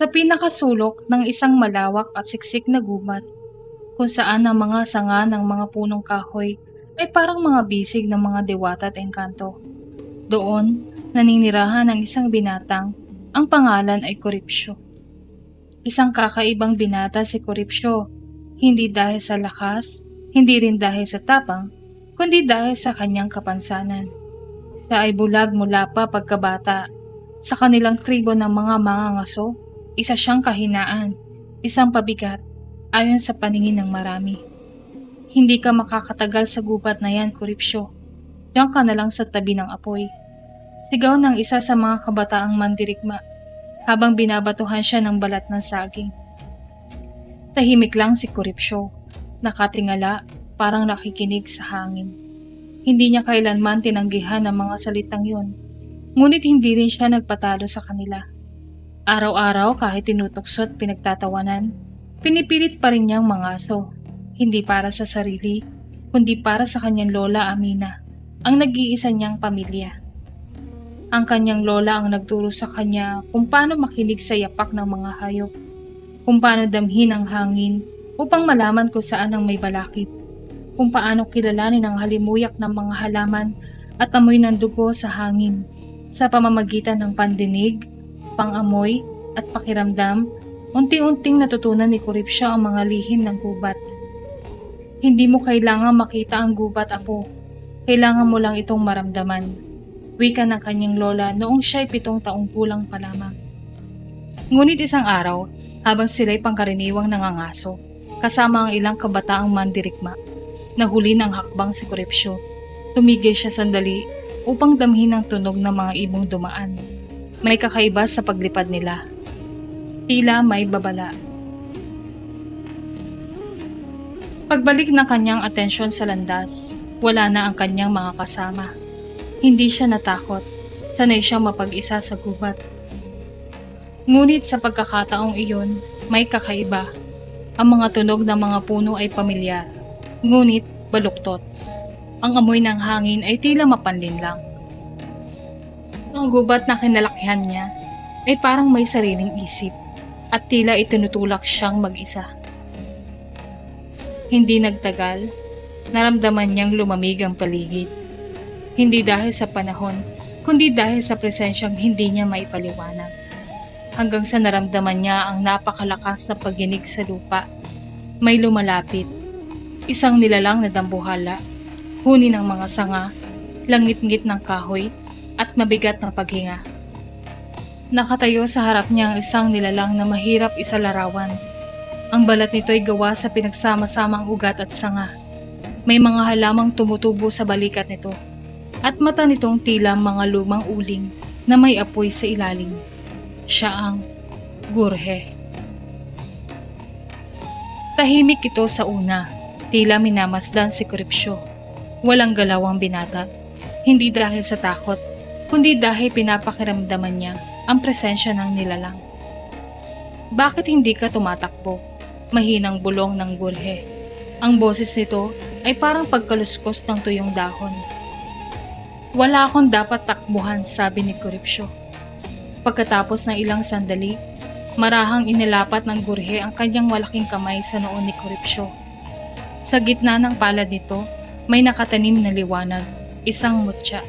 Sa pinakasulok ng isang malawak at siksik na gubat, kung saan ang mga sanga ng mga punong kahoy ay parang mga bisig ng mga diwata at engkanto. Doon, naninirahan ng isang binatang, ang pangalan ay Koripsyo. Isang kakaibang binata si Koripsyo, hindi dahil sa lakas, hindi rin dahil sa tapang, kundi dahil sa kanyang kapansanan. Siya ay bulag mula pa pagkabata. Sa kanilang tribo ng mga mangangaso, isa siyang kahinaan, isang pabigat, ayon sa paningin ng marami. Hindi ka makakatagal sa gubat na yan, Kuripsyo. Diyan ka na lang sa tabi ng apoy. Sigaw ng isa sa mga kabataang mandirigma habang binabatuhan siya ng balat ng saging. Tahimik lang si Kuripsyo, nakatingala parang nakikinig sa hangin. Hindi niya kailanman tinanggihan ang mga salitang yun, ngunit hindi rin siya nagpatalo sa kanila. Araw-araw kahit tinutokso at pinagtatawanan, pinipilit pa rin niyang mangaso, hindi para sa sarili, kundi para sa kanyang lola Amina, ang nag-iisa niyang pamilya. Ang kanyang lola ang nagturo sa kanya kung paano makinig sa yapak ng mga hayop, kung paano damhin ang hangin upang malaman kung saan ang may balakid, kung paano kilalanin ang halimuyak ng mga halaman at amoy ng dugo sa hangin sa pamamagitan ng pandinig, pangamoy at pakiramdam, unti-unting natutunan ni Kuripsya ang mga lihim ng gubat. Hindi mo kailangang makita ang gubat, apo. Kailangan mo lang itong maramdaman wika ng kanyang lola noong siya'y pitong taong gulang pa lamang. Ngunit isang araw, habang sila'y pangkaraniwang nangangaso, kasama ang ilang kabataang mandirigma, nahuli ng hakbang si Kuripsyo. Tumigil siya sandali upang damhin ang tunog ng mga ibong dumaan. May kakaiba sa paglipad nila. Tila may babala. Pagbalik ng kanyang atensyon sa landas, wala na ang kanyang mga kasama. Hindi siya natakot. Sanay siyang mapag-isa sa gubat. Ngunit sa pagkakataong iyon, may kakaiba. Ang mga tunog ng mga puno ay pamilyar, ngunit baluktot. Ang amoy ng hangin ay tila mapanlin lang. Ang gubat na kinalakihan niya ay parang may sariling isip at tila itinutulak siyang mag-isa. Hindi nagtagal, naramdaman niyang lumamig ang paligid. Hindi dahil sa panahon, kundi dahil sa presensyang hindi niya maipaliwanag. Hanggang sa naramdaman niya ang napakalakas na pagginig sa lupa. May lumalapit. Isang nilalang na dambuhala, huni ng mga sanga, langit-ngit ng kahoy, at mabigat na paghinga. Nakatayo sa harap niya ang isang nilalang na mahirap isalarawan. Ang balat nito ay gawa sa pinagsama-samang ugat at sanga. May mga halamang tumutubo sa balikat nito at mata nitong tila mga lumang uling na may apoy sa ilalim. Siya ang Gurhe. Tahimik ito sa una, tila minamasdan si Kuripsyo. Walang galawang binata, hindi dahil sa takot, kundi dahil pinapakiramdaman niya ang presensya ng nilalang. Bakit hindi ka tumatakbo? Mahinang bulong ng Gurhe. Ang boses nito ay parang pagkaluskos ng tuyong dahon. Wala akong dapat takbuhan, sabi ni Kuripsyo. Pagkatapos ng ilang sandali, marahang inilapat ng gurhe ang kanyang malaking kamay sa noon ni Kuripsyo. Sa gitna ng palad nito, may nakatanim na liwanag, isang mutya.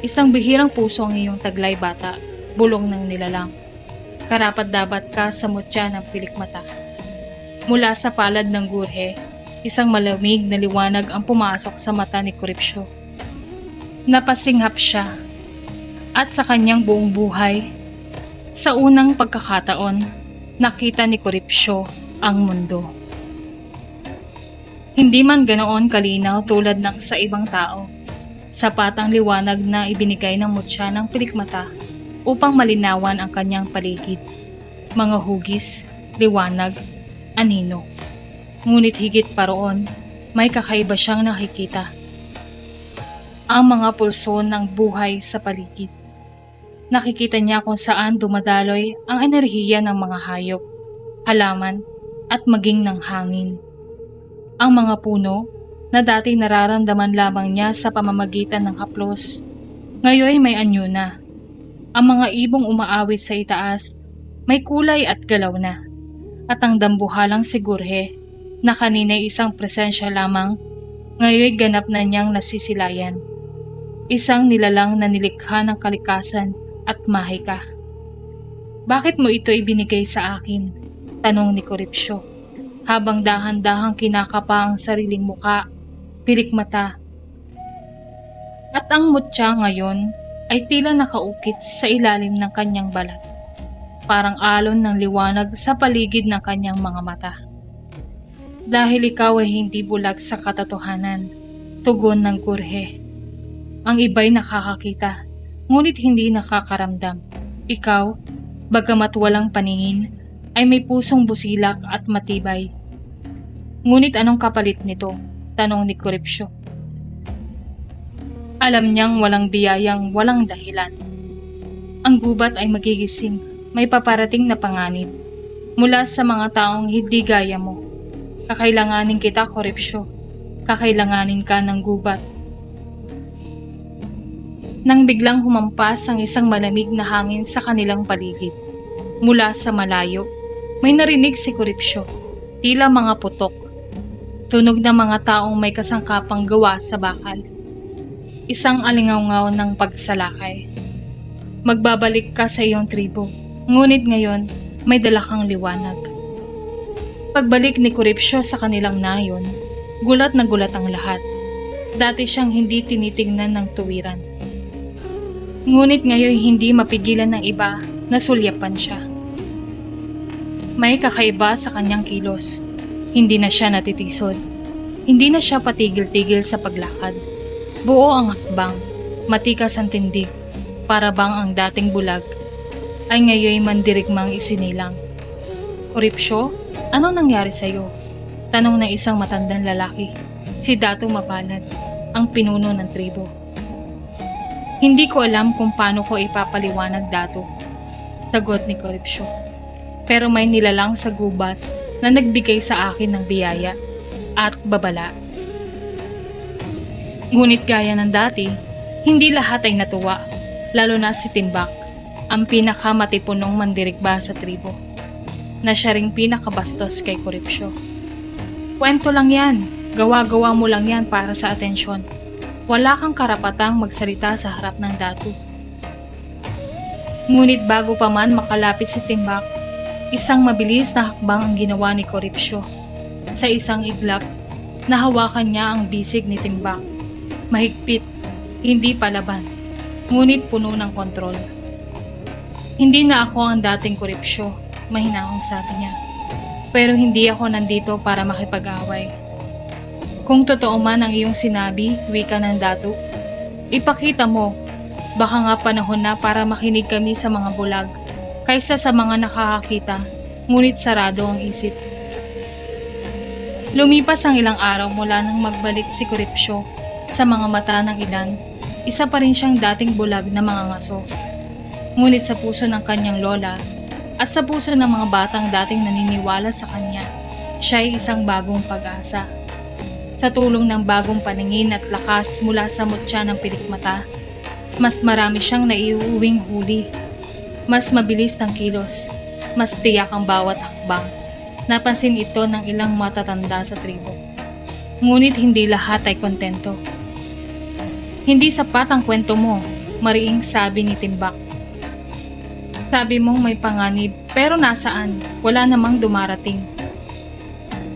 Isang bihirang puso ang iyong taglay bata, bulong ng nilalang. Karapat dapat ka sa mutya ng pilikmata. Mula sa palad ng gurhe, isang malamig na liwanag ang pumasok sa mata ni Kuripsyo. Napasinghap siya at sa kanyang buong buhay, sa unang pagkakataon, nakita ni Kuripsyo ang mundo. Hindi man ganoon kalinaw tulad ng sa ibang tao, sapat ang liwanag na ibinigay ng mutya ng pilikmata upang malinawan ang kanyang paligid. Mga hugis, liwanag, anino. Ngunit higit pa roon, may kakaiba siyang nakikita ang mga pulso ng buhay sa paligid. Nakikita niya kung saan dumadaloy ang enerhiya ng mga hayop, halaman, at maging ng hangin. Ang mga puno na dati nararamdaman lamang niya sa pamamagitan ng haplos, ngayon may anyo na. Ang mga ibong umaawit sa itaas may kulay at galaw na. At ang dambuhalang si Gurhe, na kanina'y isang presensya lamang, ngayon'y ganap na niyang nasisilayan. Isang nilalang na nilikha ng kalikasan at mahika. Bakit mo ito ibinigay sa akin? Tanong ni Koripsyo. Habang dahan-dahang kinakapa ang sariling muka, pilik mata. At ang mutya ngayon ay tila nakaukit sa ilalim ng kanyang balat. Parang alon ng liwanag sa paligid ng kanyang mga mata. Dahil ikaw ay hindi bulag sa katotohanan, tugon ng kurhe. Ang iba'y nakakakita, ngunit hindi nakakaramdam. Ikaw, bagamat walang paningin, ay may pusong busilak at matibay. Ngunit anong kapalit nito? Tanong ni Koripsyo. Alam niyang walang biyayang walang dahilan. Ang gubat ay magigising, may paparating na panganib. Mula sa mga taong hindi gaya mo. Kakailanganin kita, Koripsyo. Kakailanganin ka ng gubat. Nang biglang humampas ang isang malamig na hangin sa kanilang paligid. Mula sa malayo, may narinig si Koripsyo. Tila mga putok. Tunog ng mga taong may kasangkapang gawa sa bakal. Isang alingawngaw ng pagsalakay. Magbabalik ka sa iyong tribo. Ngunit ngayon, may dala kang liwanag. Pagbalik ni Koripsyo sa kanilang nayon, gulat na gulat ang lahat. Dati siyang hindi tinitingnan ng tuwiran. Ngunit ngayon hindi mapigilan ng iba na sulyapan siya. May kakaiba sa kanyang kilos. Hindi na siya natitisod. Hindi na siya patigil-tigil sa paglakad. Buo ang hakbang, matikas ang tindig, para bang ang dating bulag ay ngayon mandirigmang isinilang. Koripsyo, ano nangyari sa'yo? Tanong ng isang matandang lalaki, si Dato Mapalad, ang pinuno ng tribo. Hindi ko alam kung paano ko ipapaliwanag Dato. Sagot ni Koripsyo. Pero may nilalang sa gubat na nagbigay sa akin ng biyaya at babala. Ngunit gaya ng dati, hindi lahat ay natuwa, lalo na si Timbak, ang pinakamatipunong mandirigba sa tribo, na siya ring pinakabastos kay Koripsyo. Kwento lang yan, gawa-gawa mo lang yan para sa atensyon. Wala kang karapatang magsalita sa harap ng datu. Ngunit bago pa man makalapit si Timbak, isang mabilis na hakbang ang ginawa ni Koripsyo. Sa isang iglap, nahawakan niya ang bisig ni Timbak. Mahigpit, hindi palaban, ngunit puno ng kontrol. Hindi na ako ang dating Koripsyo, mahinahong sabi niya. Pero hindi ako nandito para makipag-away. Kung totoo man ang iyong sinabi, wika ng datu, ipakita mo. Baka nga panahon na para makinig kami sa mga bulag, kaysa sa mga nakakakita, ngunit sarado ang isip. Lumipas ang ilang araw mula nang magbalik si Koripsyo sa mga mata ng ilan, isa pa rin siyang dating bulag na mga ngaso. Ngunit sa puso ng kanyang lola at sa puso ng mga batang dating naniniwala sa kanya, siya ay isang bagong pag-asa. Sa tulong ng bagong paningin at lakas mula sa mutya ng pilikmata, mas marami siyang naiuwing huli. Mas mabilis ang kilos, mas tiyak ang bawat hakbang. Napansin ito ng ilang matatanda sa tribo. Ngunit hindi lahat ay kontento. Hindi sapat ang kwento mo, mariing sabi ni Timbak. Sabi mong may panganib, pero nasaan? Wala namang dumarating.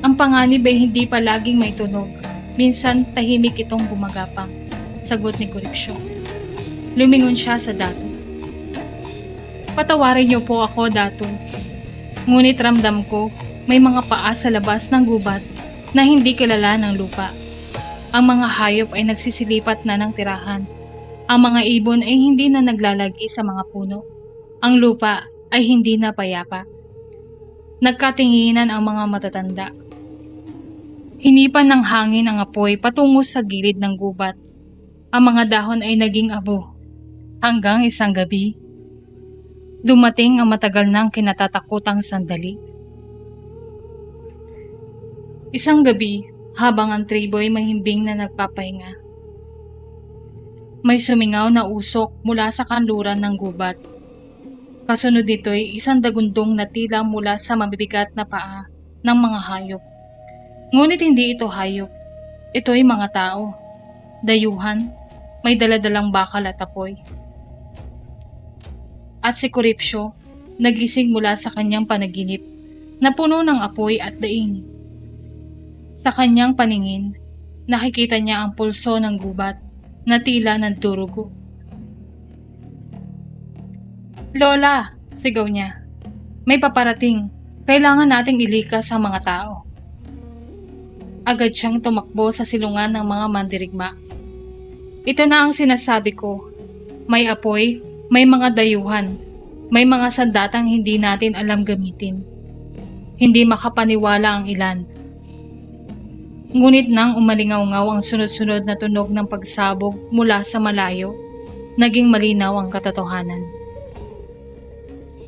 Ang panganib ay hindi palaging may tunog. Minsan tahimik itong gumagapang. Sagot ni Koripsyo. Lumingon siya sa dato. Patawarin niyo po ako, dato. Ngunit ramdam ko, may mga paa sa labas ng gubat na hindi kilala ng lupa. Ang mga hayop ay nagsisilipat na ng tirahan. Ang mga ibon ay hindi na naglalagi sa mga puno. Ang lupa ay hindi na payapa. Nagkatinginan ang mga matatanda. Hinipan ng hangin ang apoy patungo sa gilid ng gubat. Ang mga dahon ay naging abo. Hanggang isang gabi, dumating ang matagal nang kinatatakutang sandali. Isang gabi, habang ang tribo ay mahimbing na nagpapahinga. May sumingaw na usok mula sa kanluran ng gubat. Kasunod nito ay isang dagundong na tila mula sa mabibigat na paa ng mga hayop. Ngunit hindi ito hayop. Ito ay mga tao. Dayuhan, may daladalang bakal at apoy. At si Kuripsyo, nagising mula sa kanyang panaginip na puno ng apoy at daing. Sa kanyang paningin, nakikita niya ang pulso ng gubat na tila nagdurugo. Lola, sigaw niya. May paparating. Kailangan nating ilikas ang mga tao. Agad siyang tumakbo sa silungan ng mga mandirigma. Ito na ang sinasabi ko. May apoy, may mga dayuhan, may mga sandatang hindi natin alam gamitin. Hindi makapaniwala ang ilan. Ngunit nang umalingaw-ngaw ang sunod-sunod na tunog ng pagsabog mula sa malayo, naging malinaw ang katotohanan.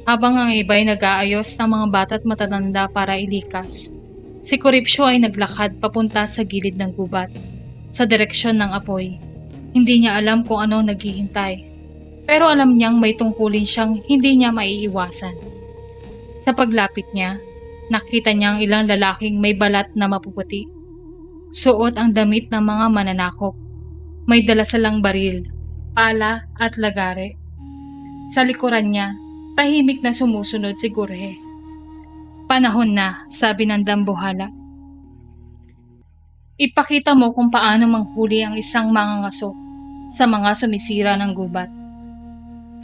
Habang ang iba'y nag-aayos ng mga bata't matatanda para ilikas, si Kuripsyo ay naglakad papunta sa gilid ng gubat, sa direksyon ng apoy. Hindi niya alam kung ano naghihintay, pero alam niyang may tungkulin siyang hindi niya maiiwasan. Sa paglapit niya, nakita niya ang ilang lalaking may balat na mapuputi. Suot ang damit ng mga mananakop. May dala silang baril, pala at lagare. Sa likuran niya, tahimik na sumusunod si Gurhe. Panahon na, sabi ng dambuhala. Ipakita mo kung paano manghuli ang isang mangangaso sa mga sumisira ng gubat.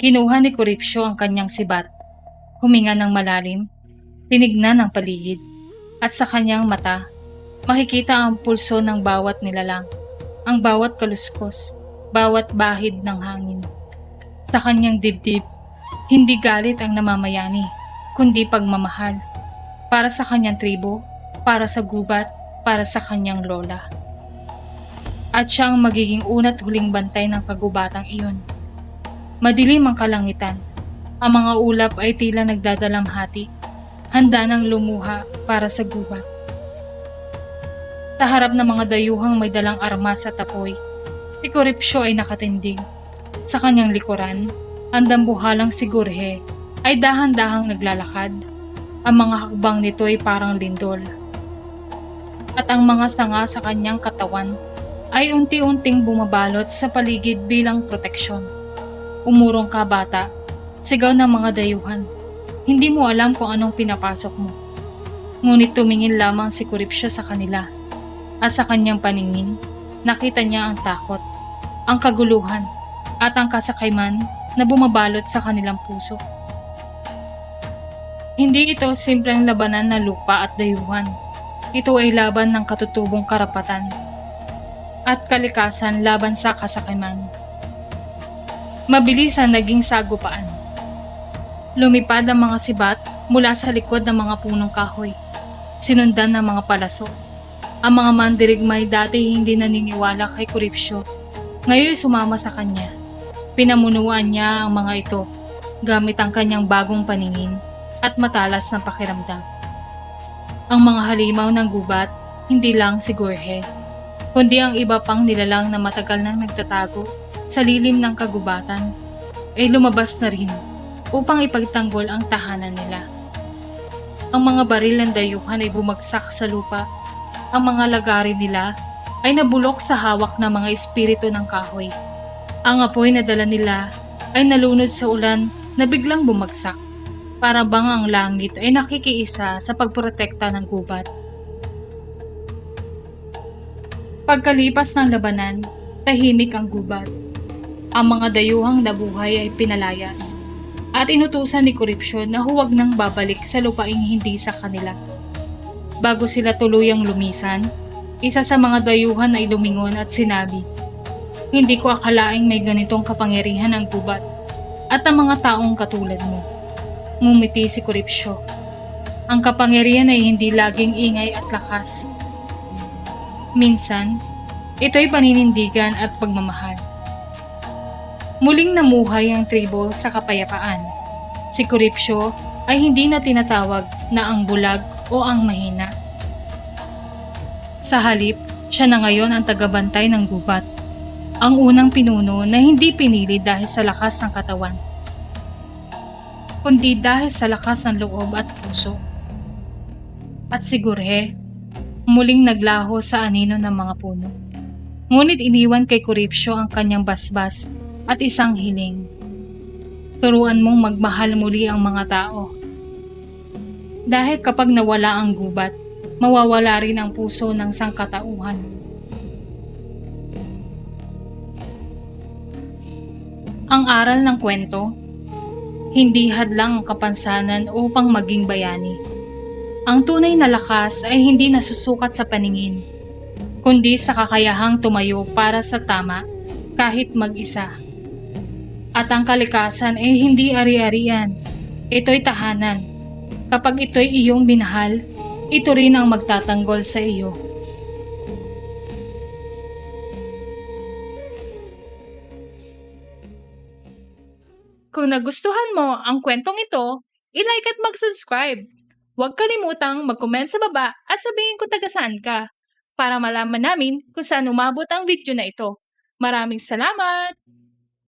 Kinuha ni Kuripsyo ang kanyang sibat, huminga ng malalim, tinignan ang paligid, at sa kanyang mata, makikita ang pulso ng bawat nilalang, ang bawat kaluskos, bawat bahid ng hangin. Sa kanyang dibdib, hindi galit ang namamayani, kundi pagmamahal. Para sa kanyang tribo, para sa gubat, para sa kanyang lola. At siya ang magiging una't huling bantay ng kagubatang iyon. Madilim ang kalangitan. Ang mga ulap ay tila nagdadalang hati, handa ng lumuha para sa gubat. Sa harap ng mga dayuhang may dalang armas at apoy, si Kuripsyo ay nakatindig. Sa kanyang likuran, ang dambuhalang si Gurhe ay dahan-dahang naglalakad. Ang mga hakbang nito ay parang lindol. At ang mga sanga sa kanyang katawan ay unti-unting bumabalot sa paligid bilang proteksyon. Umurong ka bata, sigaw ng mga dayuhan. Hindi mo alam kung anong pinapasok mo. Ngunit tumingin lamang si Kuripsyo sa kanila. At sa kanyang paningin, nakita niya ang takot, ang kaguluhan, at ang kasakayman na bumabalot sa kanilang puso. Hindi ito simpleng labanan ng lupa at dayuhan. Ito ay laban ng katutubong karapatan at kalikasan laban sa kasakiman. Mabilis ang naging sagupaan. Lumipad ang mga sibat mula sa likod ng mga punong kahoy. Sinundan ng mga palaso. Ang mga mandirigmay dati hindi naniniwala kay Kuripsyo. Ngayon sumama sa kanya. Pinamunuan niya ang mga ito gamit ang kanyang bagong paningin at matalas na pakiramdam. Ang mga halimaw ng gubat, hindi lang si Gurhe, kundi ang iba pang nilalang na matagal nang nagtatago sa lilim ng kagubatan, ay lumabas na rin upang ipagtanggol ang tahanan nila. Ang mga baril ng dayuhan ay bumagsak sa lupa. Ang mga lagari nila ay nabulok sa hawak ng mga espiritu ng kahoy. Ang apoy na dala nila ay nalunod sa ulan na biglang bumagsak. Para bang ang langit ay nakikiisa sa pagprotekta ng gubat. Pagkalipas ng labanan, tahimik ang gubat. Ang mga dayuhang nabuhay ay pinalayas at inutusan ni Kuripsyon na huwag nang babalik sa lupaing hindi sa kanila. Bago sila tuluyang lumisan, isa sa mga dayuhan ay lumingon at sinabi, Hindi ko akalaing may ganitong kapangyarihan ang gubat at ang mga taong katulad mo. Ngumiti si Kuripsyo. Ang kapangyarihan ay hindi laging ingay at lakas. Minsan, ito'y paninindigan at pagmamahal. Muling namuhay ang tribo sa kapayapaan. Si Kuripsyo ay hindi na tinatawag na ang bulag o ang mahina. Sa halip, siya na ngayon ang tagabantay ng gubat. Ang unang pinuno na hindi pinili dahil sa lakas ng katawan. kundi dahil sa lakas ng loob at puso. At sigurhe, muling naglaho sa anino ng mga puno. Ngunit iniwan kay Kuripsyo ang kanyang basbas at isang hiling. Turuan mong magmahal muli ang mga tao. Dahil kapag nawala ang gubat, mawawala rin ang puso ng sangkatauhan. Ang aral ng kwento, hindi hadlang ang kapansanan upang maging bayani. Ang tunay na lakas ay hindi nasusukat sa paningin, kundi sa kakayahang tumayo para sa tama kahit mag-isa. At ang kalikasan ay hindi ari-arian, ito'y tahanan. Kapag ito'y iyong minahal, ito rin ang magtatanggol sa iyo. Kung nagustuhan mo ang kwentong ito, ilike at mag-subscribe. Huwag kalimutang mag-comment sa baba at sabihin kung taga saan ka para malaman namin kung saan umabot ang video na ito. Maraming salamat!